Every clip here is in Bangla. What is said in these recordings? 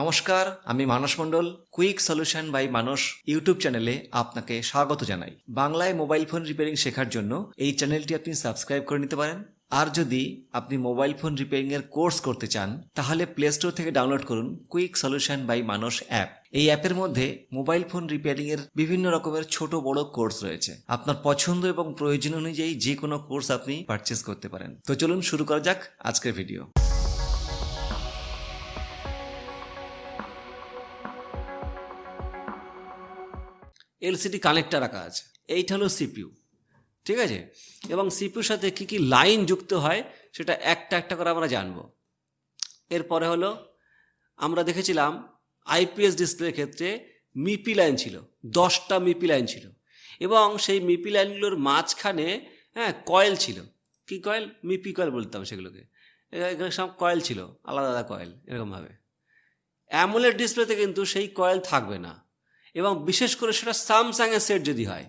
নমস্কার, আমি Manas Mondal, quick solution by Manas YouTube চ্যানেলে আপনাকে স্বাগত জানাই। বাংলায় মোবাইল ফোন রিপেয়ারিং শেখার জন্য এই চ্যানেলটি আপনি সাবস্ক্রাইব করে নিতে পারেন। আর যদি আপনি মোবাইল ফোন রিপেয়ারিং এর কোর্স করতে চান, তাহলে প্লে স্টোর থেকে ডাউনলোড করুন quick solution by Manas app. এই অ্যাপের মধ্যে মোবাইল ফোন রিপেয়ারিং এর বিভিন্ন রকমের ছোট বড় কোর্স রয়েছে। আপনার পছন্দ এবং প্রয়োজন অনুযায়ী যে কোনো কোর্স আপনি পারচেস করতে পারেন। তো চলুন শুরু করা যাক আজকের ভিডিও। এলসিডি কানেক্টার রাখা আছে। এইটা হলো সিপিউ ঠিক আছে? এবং সিপিউর সাথে কি কি লাইন যুক্ত হয় সেটা একটা একটা করে আমরা জানব। এরপরে হলো, আমরা দেখেছিলাম আইপিএস ডিসপ্লের ক্ষেত্রে মিপি লাইন ছিল, দশটা মিপি লাইন ছিল। এবং সেই মিপি লাইনগুলোর মাঝখানে হ্যাঁ কয়েল ছিল। কি কয়েল? মিপি কয়েল বলতাম সেগুলোকে। এখানে সব কয়েল ছিল, আলাদা আলাদা কয়েল, এরকমভাবে। অ্যামোলেড ডিসপ্লেতে কিন্তু সেই কয়েল থাকবে না। এবং বিশেষ করে সেটা স্যামসাংয়ের সেট যদি হয়।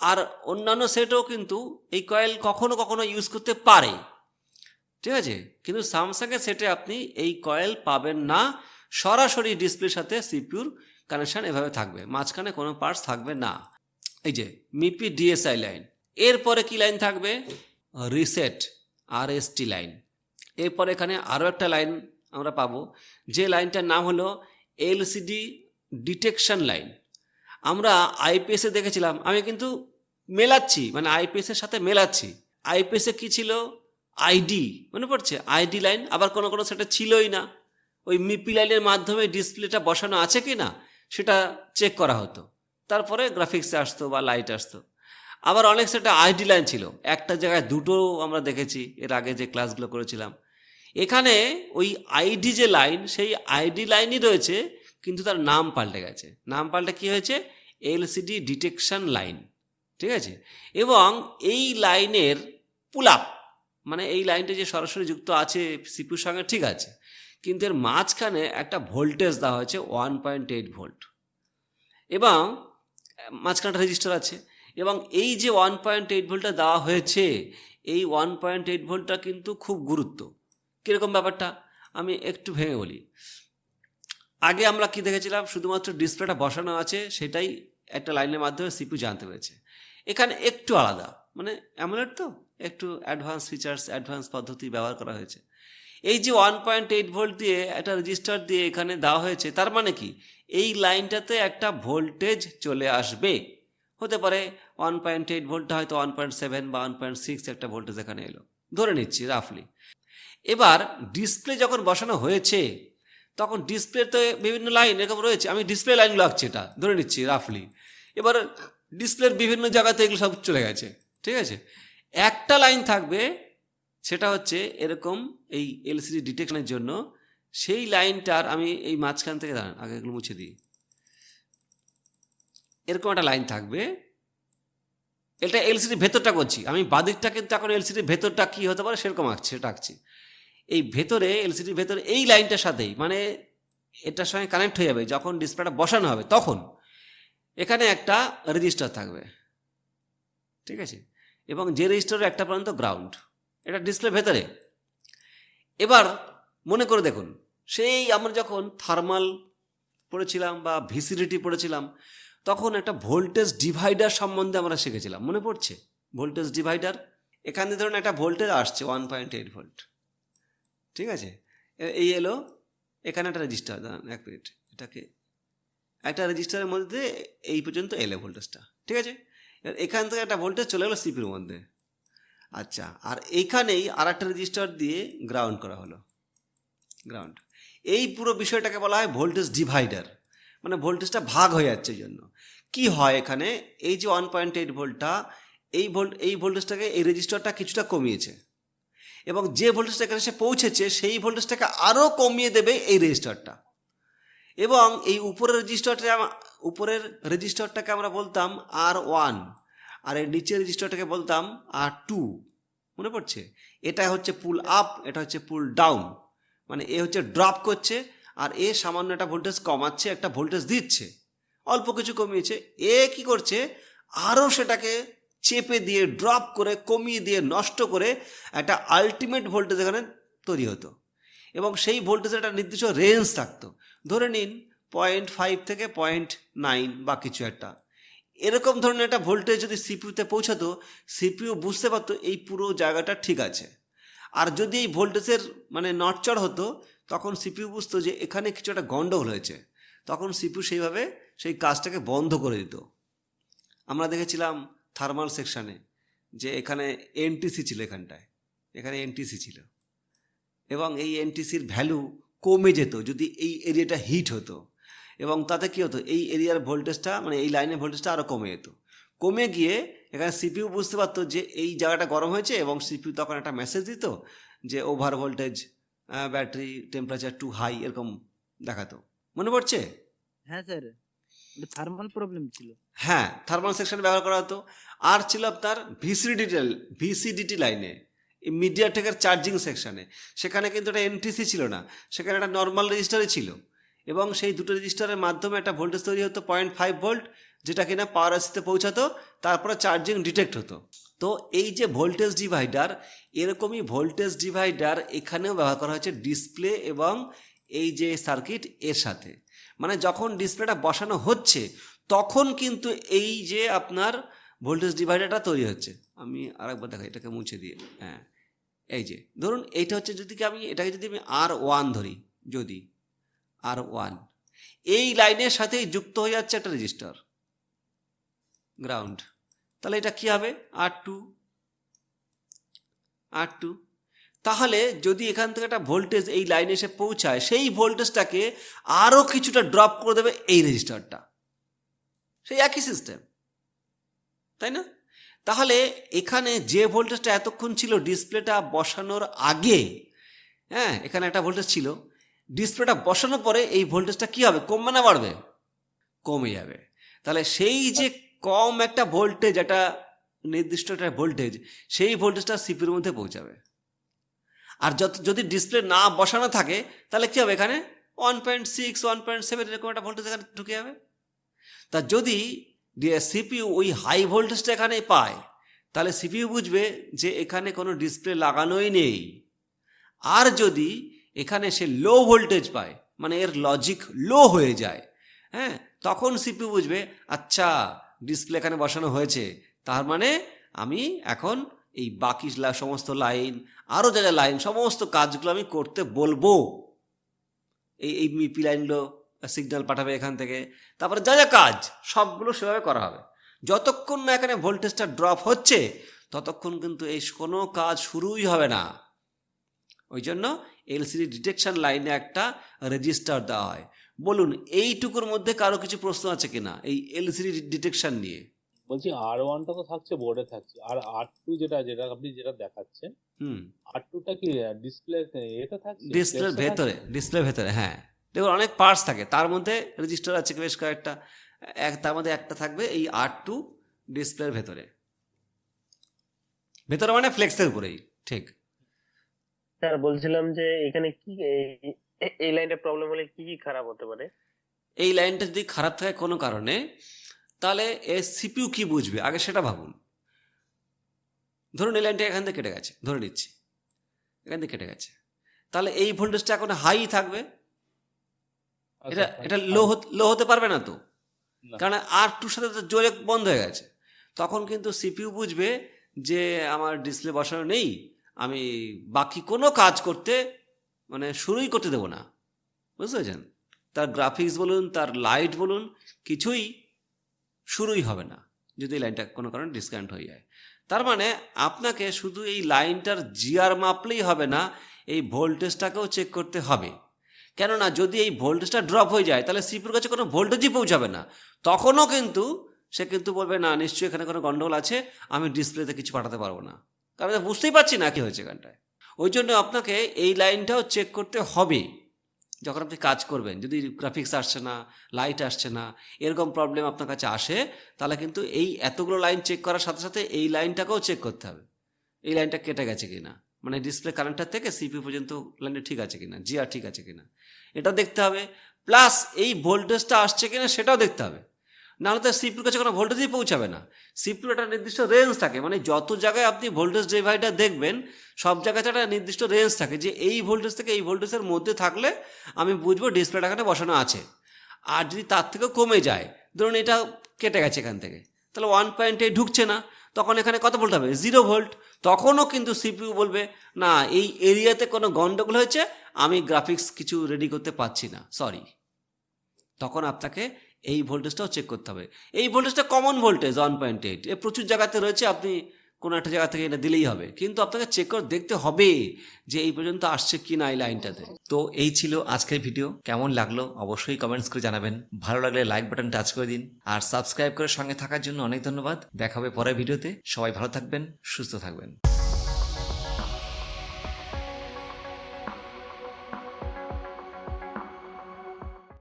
আর অন্যান্য সেটও কিন্তু এই কয়েল কখনো কখনো ইউজ করতে পারে। ঠিক আছে? কিন্তু স্যামসাংয়ের সেটে আপনি এই কয়েল পাবেন না। সরাসরি ডিসপ্লের সাথে সিপিউর কানেকশন এভাবে থাকবে। মাঝখানে কোনো পার্টস থাকবে না। এই যে মিপি ডিএসআই লাইন এরপরে কি লাইন থাকবে? রিসেট আর এসটি লাইন এরপর এখানে আরও একটা লাইন আমরা পাবো। যে লাইনটার নাম হলো এলসিডি ডিটেকশন লাইন আমরা আইপিএসে দেখেছিলাম, আমি কিন্তু মেলাচ্ছি মানে আইপিএসের সাথে মেলাচ্ছি। আইপিএসে কি ছিল? আইডি মনে পড়ছে? আইডি লাইন আবার কোনো কোনো সেটা ছিলই না। ওই মিপি লাইনের মাধ্যমে ডিসপ্লেটা বসানো আছে কি না, সেটা চেক করা হতো। তারপরে গ্রাফিক্সে আসতো বা লাইট আসতো। আবার অনেক সেটা আইডি লাইন ছিল। একটা জায়গায় দুটো আমরা দেখেছি, এর আগে যে ক্লাসগুলো করেছিলাম। এখানে ওই আইডি যে লাইন সেই আইডি লাইনই রয়েছে কিন্তু তার নাম পাল্টে গেছে। নাম পাল্টে কি হয়েছে? এলসিডি ডিটেকশন লাইন ঠিক আছে? এবং এই লাইনের পুল আপ মানে এই লাইনটা যে সরাসরি যুক্ত আছে সিপিউর সঙ্গে ঠিক আছে। কিন্তু এর মাঝখানে একটা ভোল্টেজ দেওয়া হয়েছে ওয়ান পয়েন্ট এইট ভোল্ট এবং মাঝখানে রেজিস্টার আছে। এবং এই যে ওয়ান পয়েন্ট এইট ভোল্টটা দেওয়া হয়েছে, এই ওয়ান পয়েন্ট এইট ভোল্টটা কিন্তু খুব গুরুত্ব। কীরকম ব্যাপারটা? আমি একটু ভেঙে বলি। আগে আমরা কি দেখেছিলাম? শুধুমাত্র ডিসপ্লেটা বসানো আছে, সেটাই একটা লাইনের মাধ্যমে সিপি জানতে পেরেছে। এখানে একটু আলাদা মানে অ্যামোলেড তো, একটু অ্যাডভান্স ফিচার্স অ্যাডভান্স পদ্ধতি ব্যবহার করা হয়েছে। এই যে ওয়ান পয়েন্ট এইট ভোল্ট দিয়ে একটা রেজিস্টার দিয়ে এখানে দেওয়া হয়েছে, তার মানে কি? এই লাইনটাতে একটা ভোল্টেজ চলে আসবে। হতে পারে ওয়ান পয়েন্ট এইট ভোল্টটা হয়তো ওয়ান পয়েন্ট সেভেন বা ওয়ান পয়েন্ট সিক্স একটা ভোল্টেজ এখানে এলো। ধরে নিচ্ছি রাফলি এবার ডিসপ্লে যখন বসানো হয়েছে তখন ডিসপ্লেতে বিভিন্ন লাইন এরকম রয়েছে। আমি ডিসপ্লে লাইনগুলো আঁকছি এটা, ধরে নিচ্ছি রাফলি এবার ডিসপ্লের বিভিন্ন জায়গাতে এগুলো সব চলে গেছে, ঠিক আছে? একটা লাইন থাকবে, সেটা হচ্ছে এরকম এই এলসিডি ডিটেকশনের জন্য। সেই লাইনটার আমি এই মাঝখান থেকে দাঁড়ান, আগে এগুলো মুছে দিই। এরকম একটা লাইন থাকবে। এটা এলসিডির ভেতরটা করছি। আমি বাদিকটা কিন্তু এখন এলসিডির ভেতরটা কী হতে পারে সেরকম আঁকছি, সেটা আঁকছি। এই ভেতরে এলসিডির ভেতরে এই লাইনটার সাথেই মানে এটার সঙ্গে কানেক্ট হয়ে যাবে, যখন ডিসপ্লেটা বসানো হবে, তখন এখানে একটা রেজিস্টার থাকবে। ঠিক আছে? এবং যে রেজিস্টারের একটা পর্যন্ত গ্রাউন্ড এটা ডিসপ্লে ভেতরে। এবার মনে করে দেখুন, সেই আমরা যখন থার্মাল পড়েছিলাম বা ভিসিডিটি পড়েছিলাম, তখন একটা ভোল্টেজ ডিভাইডার সম্বন্ধে আমরা শিখেছিলাম। মনে পড়ছে? ভোল্টেজ ডিভাইডার এখানে ধরুন একটা ভোল্টেজ আসছে ওয়ান পয়েন্ট এইট ভোল্ট ঠিক আছে? এই এলো, এখানে একটা রেজিস্টার দাঁড়ান এক মিনিট এটাকে, একটা রেজিস্টারের মধ্যে এই পর্যন্ত এলো ভোল্টেজটা ঠিক আছে? এবার এখান থেকে একটা ভোল্টেজ চলে গেলো সিপির মধ্যে। আচ্ছা আর এইখানেই আর একটা রেজিস্টার দিয়ে গ্রাউন্ড করা হলো। গ্রাউন্ড এই পুরো বিষয়টাকে বলা হয় ভোল্টেজ ডিভাইডার মানে ভোল্টেজটা ভাগ হয়ে যাচ্ছে জন্য। কি হয় এখানে? এই যে ওয়ান পয়েন্ট এইট ভোল্টটা এই ভোল্ট এই ভোল্টেজটাকে এই রেজিস্টারটা কিছুটা কমিয়েছে। এবং যে ভোল্টেজটা এখানে সে পৌঁছেছে, সেই ভোল্টেজটাকে আরও কমিয়ে দেবে এই রেজিস্টারটা এবং এই উপরের রেজিস্টারটা উপরের রেজিস্টারটাকে আমরা বলতাম আর ওয়ান আর এই নিচের রেজিস্টারটাকে বলতাম আর টু মনে পড়ছে? এটা হচ্ছে পুল আপ এটা হচ্ছে পুল ডাউন মানে এ হচ্ছে ড্রপ করছে, আর এ সামান্য একটা ভোল্টেজ কমাচ্ছে, একটা ভোল্টেজ দিচ্ছে। অল্প কিছু কমিয়েছে। এ কি করছে? আরও সেটাকে চেপে দিয়ে ড্রপ করে, কমিয়ে দিয়ে নষ্ট করে একটা আলটিমেট ভোল্টেজ এখানে তৈরি হতো। এবং সেই ভোল্টেজের একটা নির্দিষ্ট রেঞ্জ থাকতো। ধরে নিন পয়েন্ট ফাইভ থেকে পয়েন্ট নাইন বা কিছু একটা। এরকম ধরনের একটা ভোল্টেজ যদি সিপিউতে পৌঁছাতো সিপিউ বুঝতে পারতো এই পুরো জায়গাটা ঠিক আছে। আর যদি এই ভোল্টেজের মানে নটচড় হতো, তখন সিপিউ বুঝতো যে এখানে কিছু একটা গণ্ডগোল হয়েছে। তখন সিপিউ সেইভাবে সেই কাজটাকে বন্ধ করে দিত। আমরা দেখেছিলাম থার্মাল সেকশানে যে এখানে এনটিসি ছিল এখানটায়, এখানে এনটিসি ছিল। এবং এই এনটিসির ভ্যালু কমে যেত, যদি এই এরিয়াটা হিট হতো। এবং তাতে কী হতো, এই এরিয়ার ভোল্টেজটা মানে এই লাইনের ভোল্টেজটা আরও কমে যেত। কমে গিয়ে এখানে সিপিইউ বুঝতে পারতো যে এই জায়গাটা গরম হয়েছে এবং সিপিউ তখন একটা মেসেজ দিত যে over voltage battery temperature too high এরকম দেখাতো। মনে পড়ছে? হ্যাঁ স্যার থার্মাল প্রবলেম ছিল। হ্যাঁ থার্মাল সেকশন ব্যবহার করা হতো। আর ছিল আপনার ভিসিডিটি ভিসিডিটি লাইনে মিডিয়াটেকের চার্জিং সেকশানে সেখানে কিন্তু একটা এনটিসি ছিল না, সেখানে একটা নর্মাল রেজিস্টারই ছিল। এবং সেই দুটো রেজিস্টারের মাধ্যমে একটা ভোল্টেজ তৈরি হতো পয়েন্ট ফাইভ ভোল্ট যেটা কিনা পাওয়ার আসতে পৌঁছাতো, তারপরে চার্জিং ডিটেক্ট হতো। তো এই যে ভোল্টেজ ডিভাইডার এরকমই ভোল্টেজ ডিভাইডার এখানেও ব্যবহার করা হয়েছে ডিসপ্লে এবং এই যে সার্কিট এর সাথে। মানে যখন ডিসপ্লেটা বসানো হচ্ছে, তখন কিন্তু এই যে আপনার ভোল্টেজ ডিভাইডারটা তৈরি হচ্ছে। আমি আরেকবার দেখাই, এটাকে মুছে দিয়ে হ্যাঁ। এই যে, ধরুন এইটা হচ্ছে যদি কি আমি, এটাকে যদি আমি আর ওয়ান ধরি, যদি আর ওয়ান এই লাইনের সাথেই যুক্ত হয়ে যাচ্ছে একটা রেজিস্টার গ্রাউন্ড তাহলে এটা কি হবে? আর টু আর টু তাহলে যদি এখান থেকে একটা ভোল্টেজ এই লাইনে এসে পৌঁছায়, সেই ভোল্টেজটাকে আরও কিছুটা ড্রপ করে দেবে এই রেজিস্টারটা সেই একই সিস্টেম তাই না? তাহলে এখানে যে ভোল্টেজটা এতক্ষণ ছিল ডিসপ্লেটা বসানোর আগে হ্যাঁ এখানে একটা ভোল্টেজ ছিল ডিসপ্লেটা বসানোর পরে এই ভোল্টেজটা কী হবে? কমবে না বাড়বে? কমে যাবে। তাহলে সেই যে কম একটা ভোল্টেজ একটা নির্দিষ্ট একটা ভোল্টেজ সেই ভোল্টেজটা সিপির মধ্যে পৌঁছাবে। আর যত যদি ডিসপ্লে না বসানো থাকে, তাহলে কী হবে এখানে? One point six one point seven এরকম একটা ভোল্টেজ এখানে ঢুকে যাবে। তা যদি সিপিইউ ওই হাই ভোল্টেজটা এখানে পায়, তাহলে সিপিইউ বুঝবে যে এখানে কোনো ডিসপ্লে লাগানোই নেই। আর যদি এখানে সে লো ভোল্টেজ পায় মানে এর লজিক লো হয়ে যায় হ্যাঁ তখন সিপিইউ বুঝবে আচ্ছা ডিসপ্লে এখানে বসানো হয়েছে। তার মানে আমি এখন এই বাকি সমস্ত লাইন আরও যা যা লাইন, সমস্ত কাজগুলো আমি করতে বলব। এই এই মিপি লাইনগুলো সিগন্যাল পাঠাবে এখান থেকে। তারপরে যা যা কাজ, সবগুলো সেভাবে করা হবে। যতক্ষণ না এখানে ভোল্টেজটা ড্রপ হচ্ছে, ততক্ষণ কিন্তু এই কোনো কাজ শুরুই হবে না। ওই জন্য এলসিডি ডিটেকশন লাইনে একটা রেজিস্টার দেওয়া হয়। বলুন, এইটুকুর মধ্যে কারও কিছু প্রশ্ন আছে কিনা? এই এলসিডি ডিটেকশন নিয়ে। বলছি আর ওয়ানটা তো থাকছে বোর্ডে থাকছে। আর আর টু যেটা যেটা আপনি যেটা দেখাচ্ছেন হুম। আর টুটা কি ডিসপ্লে এটা থাকছে টা ভেতরে ডিসপ্লের ভেতরে হ্যাঁ। দেখুন অনেক পার্টস থাকে। তার মধ্যে রেজিস্টার আছে বেশ কয়েকটা। এক তার মধ্যে একটা থাকবে এই আর টু ডিসপ্লের ভেতরে। ভেতরে মানে ফ্লেক্সের উপরেই ঠিক। স্যার বলছিলাম যে এখানে কি এই- এই লাইনটা প্রবলেম হলে কি কি খারাপ হতে পারে? এই লাইনটা যদি খারাপ থাকে কোনো কারণে তাহলে এ সিপিউ কি বুঝবে? আগে সেটা ভাবুন। ধরুন এই লাইনটা এখান থেকে কেটে গেছে ধরে নিচ্ছি। এখান থেকে কেটে গেছে। তাহলে এই ভোল্টেজটা এখন হাই থাকবে। আচ্ছা, এটা এটা লো লো হতে পারবে না তো। কারণ আর টুর সাথে তো জোরে বন্ধ হয়ে গেছে। তখন কিন্তু সিপিইউ বুঝবে যে আমার ডিসপ্লে বসানো নেই। আমি বাকি কোনো কাজ করতে মানে শুরুই করতে দেবো না। বুঝতে পেরেছেন? তার গ্রাফিক্স বলুন তার লাইট বলুন কিছুই শুরুই হবে না, যদি লাইনটা কোনো কারণে ডিসকানেক্ট হয়ে যায়। তার মানে আপনাকে শুধু এই লাইনটার জিআর মাপলেই হবে না, এই ভোল্টেজটাকেও চেক করতে হবে। কেননা যদি এই ভোল্টেজটা ড্রপ হয়ে যায়, তাহলে সিপির কাছে কোনো ভোল্টেজই পৌঁছাবে না। তখনও কিন্তু সে কিন্তু বলবে, না, নিশ্চয়ই এখানে কোনো গন্ডগোল আছে, আমি ডিসপ্লেতে কিছু পাঠাতে পারব না। কারণ বুঝতেই পারছি না কি হয়েছে এখানটায়। ওই জন্য আপনাকে এই লাইনটাও চেক করতে হবে। যখন আপনি কাজ করবেন, যদি গ্রাফিক্স আসছে না লাইট আসছে না, এরকম প্রবলেম আপনার কাছে আসে, তাহলে কিন্তু এই এতগুলো লাইন চেক করার সাথে সাথে এই লাইনটাকেও চেক করতে হবে। এই লাইনটা কেটে গেছে কিনা? মানে ডিসপ্লে কারেন্টটা থেকে সিপি পর্যন্ত লাইনটা ঠিক আছে কিনা? জিয়া ঠিক আছে কিনা? এটা দেখতে হবে প্লাস এই ভোল্টেজটা আসছে কিনা, সেটাও দেখতে হবে। নাহলে তো সিপিউর কাছে কোনো ভোল্টেজই পৌঁছাবে না। সিপিউর একটা নির্দিষ্ট রেঞ্জ থাকে মানে যত জায়গায় আপনি ভোল্টেজ ডিভাইডার দেখবেন, সব জায়গাতে একটা নির্দিষ্ট রেঞ্জ থাকে যে এই ভোল্টেজ থেকে এই ভোল্টেজের মধ্যে থাকলে আমি বুঝব ডিসপ্লেটা এখানে বসানো আছে। আর যদি তার থেকেও কমে যায়, ধরুন এটা কেটে গেছে এখান থেকে, তাহলে ওয়ান পয়েন্টে ঢুকছে না, তখন এখানে কত ভোল্ট হবে? জিরো ভোল্ট তখনও কিন্তু সিপিইউ বলবে, না, এই এরিয়াতে কোনো গন্ডগোল হয়েছে, আমি গ্রাফিক্স কিছু রেডি করতে পারছি না সরি তখন আপনাকে এই ভোল্টেজটাও চেক করতে হবে। এই ভোল্টেজটা common voltage one point eight এ প্রচুর জায়গাতে রয়েছে, আপনি কোনো একটা জায়গা থেকে এটা দিলেই হবে। কিন্তু আপনাকে চেক করে দেখতে হবে যে এই পর্যন্ত আসছে কি না এই লাইনটাতে তো এই ছিল আজকের ভিডিও কেমন লাগল অবশ্যই কমেন্টস করে জানাবেন। ভালো লাগলে লাইক বাটন টাচ করে দিন। আর সাবস্ক্রাইব করে সঙ্গে থাকার জন্য অনেক ধন্যবাদ। দেখা হবে পরের ভিডিওতে সবাই ভালো থাকবেন, সুস্থ থাকবেন।